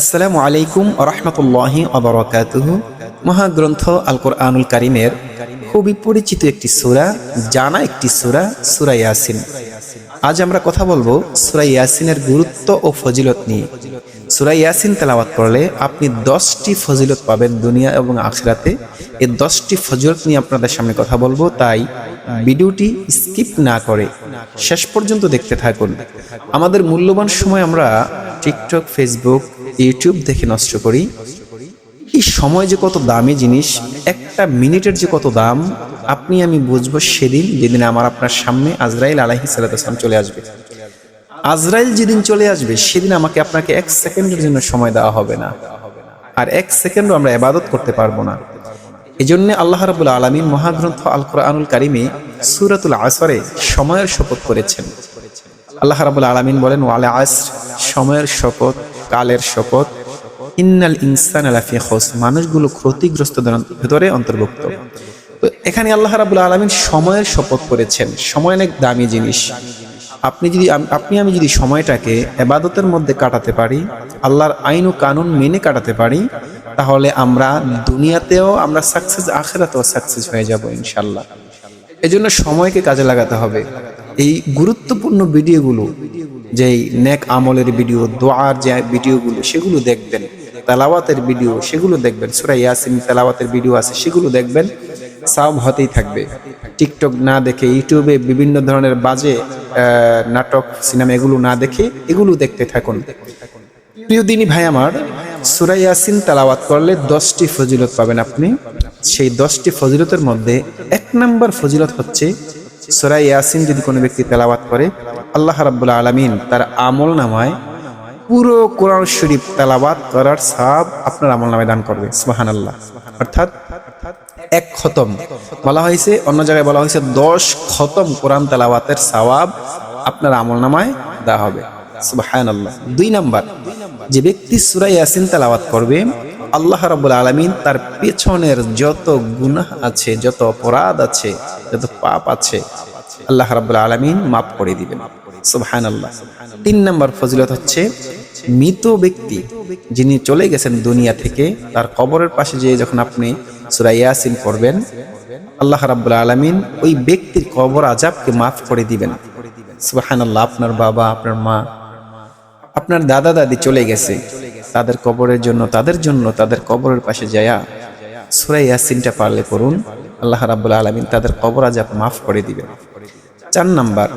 আসসালামু আলাইকুম রহমতুল্লাহি অবরকাতুহ মহাগ্রন্থ আল কোরআনুল কারিমের খুবই পরিচিত একটি সুরা, জানা একটি সুরা, সূরা ইয়াসিন। আজ আমরা কথা বলব সূরা ইয়াসিনের গুরুত্ব ও ফজিলত নিয়ে। সূরা ইয়াসিন তেলাওয়াত করলে আপনি দশটি ফজিলত পাবেন দুনিয়া এবং আখিরাতে। এই দশটি ফজিলত নিয়ে আপনাদের সামনে কথা বলব, তাই ভিডিওটি স্কিপ না করে শেষ পর্যন্ত দেখতে থাকুন। আমাদের মূল্যবান সময় আমরা টিকটক, ফেসবুক ইউটিউব দেখে নষ্ট করি। এই সময় যে কত দামি জিনিস, একটা মিনিটের যে কত দাম, আপনি আমি বুঝব সেদিন যেদিন আমার আপনার সামনে আজরাইল আলাহি সালাম চলে আসবে। আজরাইল যেদিন চলে আসবে, সেদিন আমাকে আপনাকে এক সেকেন্ডের জন্য সময় দেওয়া হবে না। আর এক সেকেন্ডও আমরা এবাদত করতে পারব না। এই জন্য আল্লাহ রাবুল আলমিন মহাগ্রন্থ আল কোরআনুল কারিমে সুরাতুল আসরে সময়ের শপথ করেছেন। আল্লাহ রাবুল আলমিন বলেন, ওয়ালে আস সময়ের শপথ। কালের শপথ। ইন্নাল ইনসান আলাফি খোস। মানুষগুলো ক্ষতিগ্রস্ত ভেতরে অন্তর্ভুক্ত। তো এখানে আল্লাহ রাবুল আলমিন সময়ের শপথ করেছেন। সময় অনেক দামি জিনিস। আপনি যদি আপনি আমি যদি সময়টাকে এবাদতের মধ্যে কাটাতে পারি, আল্লাহর আইন ও কানুন মেনে কাটাতে পারি, তাহলে আমরা দুনিয়াতেও আমরা সাকসেস, আখেরাতেও সাকসেস হয়ে যাব ইনশাল্লাহ এজন্য সময়কে কাজে লাগাতে হবে। এই গুরুত্বপূর্ণ ভিডিওগুলো যেই নেক আমলের ভিডিও, দোয়ার যে ভিডিওগুলো, সেগুলো দেখবেন। তেলাওয়াতের ভিডিও, সেগুলো দেখবেন। সুরা ইয়াসিন তেলাওয়াতের ভিডিও আছে, সেগুলো দেখবেন। সাব হতেই থাকবে। টিকটক না দেখে, ইউটিউবে বিভিন্ন ধরনের বাজে নাটক, সিনেমা এগুলো না দেখে, এগুলো দেখতে থাকুন। প্রিয় দিনী ভাই আমার, সুরা ইয়াসিন তেলাওয়াত করলে দশটি ফজিলত পাবেন আপনি। সেই দশটি ফজিলতের মধ্যে এক নম্বর ফজিলত হচ্ছে, সুরা ইয়াসিন যদি কোনো ব্যক্তি তেলাওয়াত করে আল্লাহ রাব্বুল আলমিন তার আমল নামায় পুরো কোরআন শরীফ তেলাওয়াত করার সাব আপনার আমল নামায় দান করবে সুবাহান আল্লাহ অর্থাৎ এক খতম। বলা হয়েছে, অন্য জায়গায় বলা হয়েছে, দশ খতম কোরআন তেলাওয়াতের সওয়াব আপনার আমল নামায় দেওয়া হবে দুই নাম্বার, যে ব্যক্তি সুরা ইয়াসিন তেলাওয়াত করবে, আল্লাহ রাবুল আলমিন তার পেছনের যত গুনাহ আছে, যত অপরাধ আছে, যত পাপ আছে, আল্লাহ রাবুল আলমিন মাফ করে দিবেন। সুবহান আল্লাহ তিন নম্বর ফজিলত হচ্ছে, মৃত ব্যক্তি যিনি চলে গেছেন দুনিয়া থেকে, তার কবরের পাশে যেয়ে যখন আপনি সুরা ইয়াসিন পড়বেন, আল্লাহ রাবুল আলমিন ওই ব্যক্তির কবর আজাবকে মাফ করে দিবেন। সুবাহান আল্লাহ আপনার বাবা, আপনার মা, আপনার দাদা, দাদি চলে গেছে, তাদের কবরের জন্য, তাদের জন্য, তাদের কবরের পাশে যায়া সুরাই ইয়াসিনটা পারলে করুন আল্লাহ রাবুল আলমিন তাদের কবর আজাব মাফ করে দিবেন। চার নাম্বার,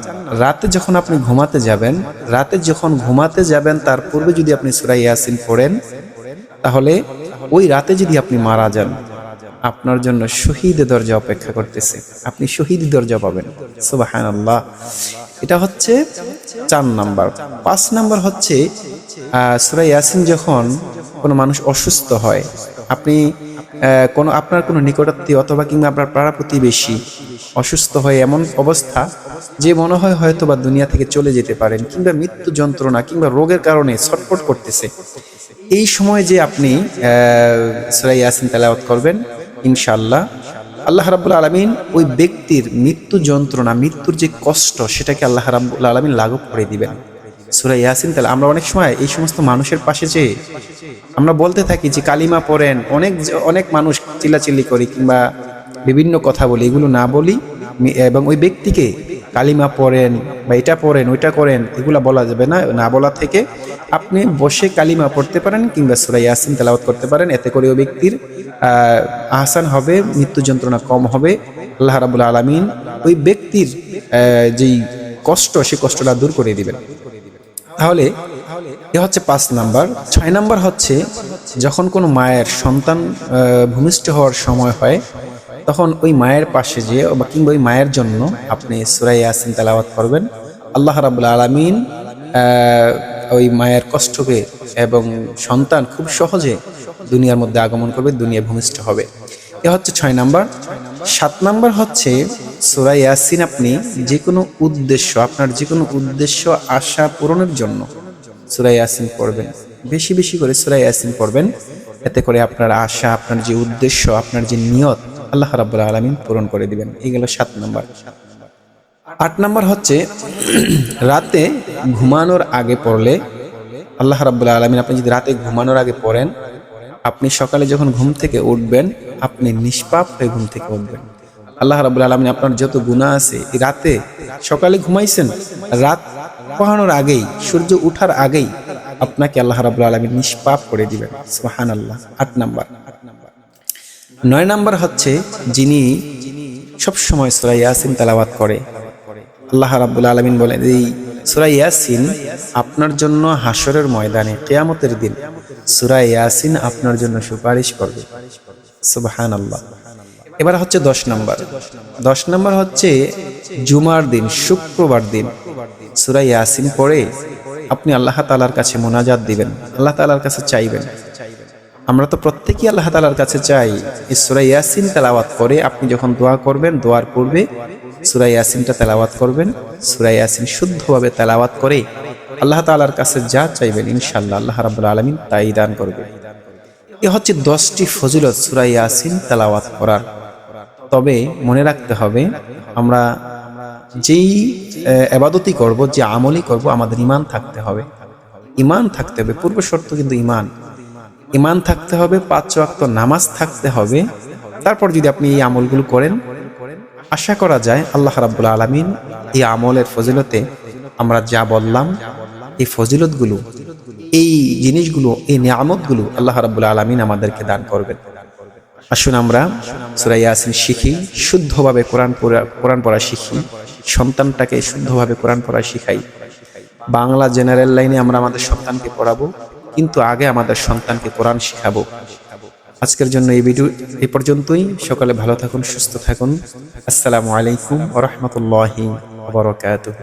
রাতে যখন আপনি ঘুমাতে যাবেন, রাতে যখন ঘুমাতে যাবেন, তার পূর্বে যদি আপনি সুরাই ইয়াসিন পড়েন, তাহলে ওই রাতে যদি আপনি মারা যান, আপনার জন্য শহীদ দরজা অপেক্ষা করতেছে। আপনি শহীদ দরজা পাবেন। সুবাহান আল্লাহ এটা হচ্ছে চার নাম্বার। পাঁচ নাম্বার হচ্ছে সুরাই ইয়াসিন যখন কোনো মানুষ অসুস্থ হয়, আপনি কোনো আপনার কোনো নিকটাত্মীয় অথবা কিংবা আপনার পাড়া প্রতিবেশী অসুস্থ হয়ে এমন অবস্থা যে মনে হয় হয়তো বা দুনিয়া থেকে চলে যেতে পারেন কিংবা মৃত্যু যন্ত্রণা কিংবা রোগের কারণে ছটফট করতেছে। এই সময় যে আপনি সুরাই ইয়াসিন তেলাওয়াত করবেন ইনশাল্লাহ আল্লাহ রাবুল আলমিন ওই ব্যক্তির মৃত্যু যন্ত্রণা, মৃত্যুর যে কষ্ট, সেটাকে আল্লাহ রাবুল আলমিন লাঘব করে দিবেন। সুরা ইয়াসিন, তাহলে আমরা অনেক সময় এই সমস্ত মানুষের পাশে যে আমরা বলতে থাকি যে কালিমা পড়েন, অনেক অনেক মানুষ চিল্লাচিল্লি করি কিংবা বিভিন্ন কথা বলি, এগুলো না বলি এবং ওই ব্যক্তিকে কালিমা পড়েন বা এটা পড়েন, ওইটা করেন, এগুলো বলা যাবে না না বলা থেকে আপনি বসে কালিমা পড়তে পারেন কিংবা সুরা ইয়াসিন তেলাওয়াত করতে পারেন, এতে করে ওই ব্যক্তির আহসান হবে, মৃত্যু যন্ত্রণা কম হবে। আল্লাহ রাবুল আলমিন ওই ব্যক্তির যেই কষ্ট সেই কষ্টটা দূর করে দিবেন। তাহলে এ হচ্ছে পাঁচ নাম্বার। ছয় নাম্বার হচ্ছে, যখন কোনো মায়ের সন্তান ভূমিষ্ঠ হওয়ার সময় হয়, তখন ওই মায়ের পাশে যে, বা কিংবা ওই মায়ের জন্য আপনি সুরাই আসিন তেলাওয়াত করবেন। আল্লাহ রাবুল আলমিন ওই মায়ের কষ্টকে এবং সন্তান খুব সহজে দুনিয়ার মধ্যে আগমন করবে দুনিয়া ভূমিষ্ঠ হবে। এ হচ্ছে ছয় নাম্বার। সাত নাম্বার হচ্ছে সুরাই ইয়াসিন আপনি যে কোনো উদ্দেশ্য, আপনার যে কোনো উদ্দেশ্য আশা পূরণের জন্য সুরাই ইয়াসিন পড়বেন। বেশি বেশি করে সুরাই ইয়াসিন পড়বেন। এতে করে আপনার আশা, আপনার যে উদ্দেশ্য, আপনার যে নিয়ত আল্লাহ রাবুল আলমিন পূরণ করে দিবেন। এই গেল সাত নম্বর। আট নম্বর হচ্ছে, রাতে ঘুমানোর আগে পড়লে, আল্লাহ রাবুল্লাহ আলমিন আপনি যদি রাতে ঘুমানোর আগে পড়েন আপনি সকালে যখন ঘুম থেকে উঠবেন, আপনি নিষ্পাপ হয়ে ঘুম থেকে উঠবেন। আল্লাহ রাবুল আলমিন আপনার যত গুণা আছে রাতে সকালে ঘুমাইছেন, রাত পোহানোর আগেই, সূর্য উঠার আগেই আপনাকে আল্লাহ রাবুল আলমিন নিষ্পাপ করে দিবেন। সোহান আল্লাহ আট নাম্বার। নয় নাম্বার হচ্ছে যিনি সব সময় সুরা ইয়াসিন করে। আল্লাহ রাব্বুল আলমিন বলেন, এই সুরা ইয়াসিন আপনার জন্য হাসরের ময়দানে, কেয়ামতের দিন। সুরা ইয়াসিন আপনার জন্য সুপারিশ করবে। সুবহান আল্লাহ এবার হচ্ছে দশ নম্বর। দশ নম্বর হচ্ছে জুমার দিন, শুক্রবার দিন। সুরা ইয়াসিন পড়ে আপনি আল্লাহ তালার কাছে মোনাজাত দিবেন, আল্লাহ তালার কাছে চাইবেন। আমরা তো প্রত্যেকেই আল্লাহ তালার কাছে চাই। এই সুরা ইয়াসিন তালাওয়াত করে আপনি যখন দোয়া করবেন, দোয়ার পূর্বে সুরা ইয়াসিনটা তেলাওয়াত করবেন। সুরা ইয়াসিন শুদ্ধভাবে তেলাওয়াত করে আল্লাহ তালার কাছে যা চাইবেন ইনশাল্লাহ আল্লাহ রাবুল আলমিন তাই দান করবে। এ হচ্ছে দশটি ফজিলত সুরা ইয়াসিন তেলাওয়াত করার। তবে মনে রাখতে হবে, আমরা যেই আবাদতি করব, যে আমলই করব, আমাদের ইমান থাকতে হবে। ইমান থাকতে হবে, পূর্ব শর্ত কিন্তু ইমান ইমান থাকতে হবে, পাঁচ ওয়াক্ত নামাজ থাকতে হবে। তারপর যদি আপনি এই আমলগুলো করেন আশা করা যায় আল্লাহ রাব্বুল আলমিন এই আমলের ফজিলতে আমরা যা বললাম, এই ফজিলতগুলো, এই জিনিসগুলো, এই নিয়ামতগুলো আল্লাহ রাব্বুল আলমিন আমাদেরকে দান করবেন। আসুন আমরা সুরা ইয়াসিন শিখি, শুদ্ধভাবে কোরআন পড়া কোরআন পড়া শিখি, সন্তানটাকে শুদ্ধভাবে কোরআন পড়া শিখাই। বাংলা জেনারেল লাইনে আমরা আমাদের সন্তানকে পড়াবো, কিন্তু আগে আমাদের সন্তানকে কোরআন শিখাবো। আজকের জন্য এই ভিডিও এই পর্যন্তই। সকালে ভালো থাকুন, সুস্থ থাকুন। আসসালামু আলাইকুম ওরহমতুল্লাহি বরকাতুহ।